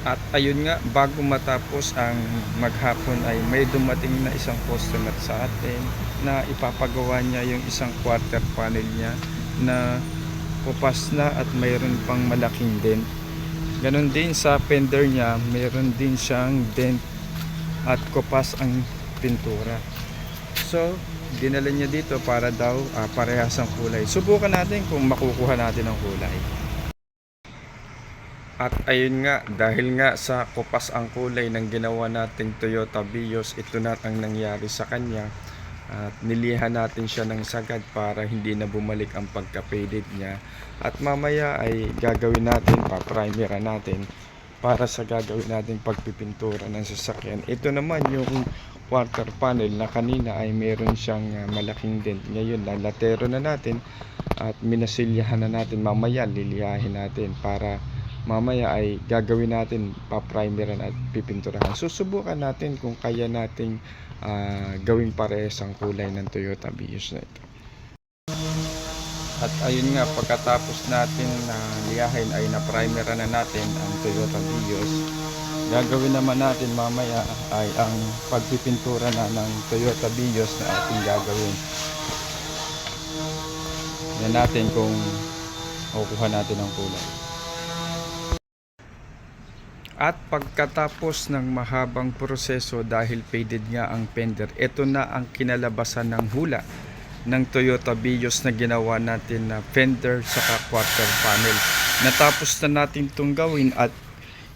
At ayun nga, bago matapos ang maghapon ay may dumating na isang customer sa atin na ipapagawa niya yung isang quarter panel niya na pupas na at mayroon pang malaking dent. Ganon din sa fender niya, mayroon din siyang dent at kupas ang pintura. So, dinala niya dito para daw ah, parehas ang kulay. Subukan natin kung makukuha natin ang kulay. At ayun nga, dahil nga sa kupas ang kulay ng ginawa nating Toyota Vios, ito na ang nangyari sa kanya. At nilihan natin siya ng sagad para hindi na bumalik ang pagka-faded niya. At mamaya ay gagawin natin, pa-primera natin para sa gagawin natin pagpipintura ng sasakyan. Ito naman yung quarter panel na kanina ay meron siyang ah, malaking dent. Ngayon, lalatero na natin at minasilyahan na natin. Mamaya lilihahin natin para mamaya ay gagawin natin pa-primeran at pipinturahan. Susubukan natin kung kaya nating ah, gawing parehas ang kulay ng Toyota Vios na ito. At ayun nga, pagkatapos natin na liyahin ay na-primera na natin ang Toyota Vios. Gagawin naman natin mamaya ay ang pagpipintura na ng Toyota Vios na ating gagawin. Yan natin kung makukuha natin ang kulay. At pagkatapos ng mahabang proseso dahil faded nga ang fender, ito na ang kinalabasan ng hula ng Toyota Vios na ginawa natin na fender saka quarter panel. Natapos na natin itong gawin at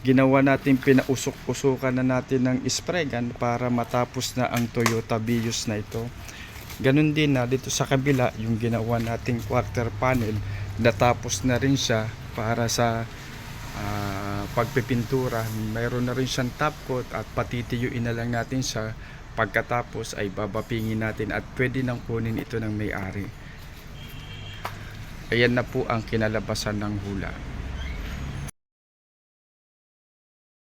ginawa natin pinausok-usukan na natin ng spray para matapos na ang Toyota Vios na ito. Ganun din na dito sa kabila yung ginawa nating quarter panel natapos na rin siya para sa pagpipintura. Mayroon na rin siyang top coat at patitiyuin na lang natin siya pagkatapos ay babapingin natin at pwede nang kunin ito ng may-ari. Ayan na po ang kinalabasan ng hula.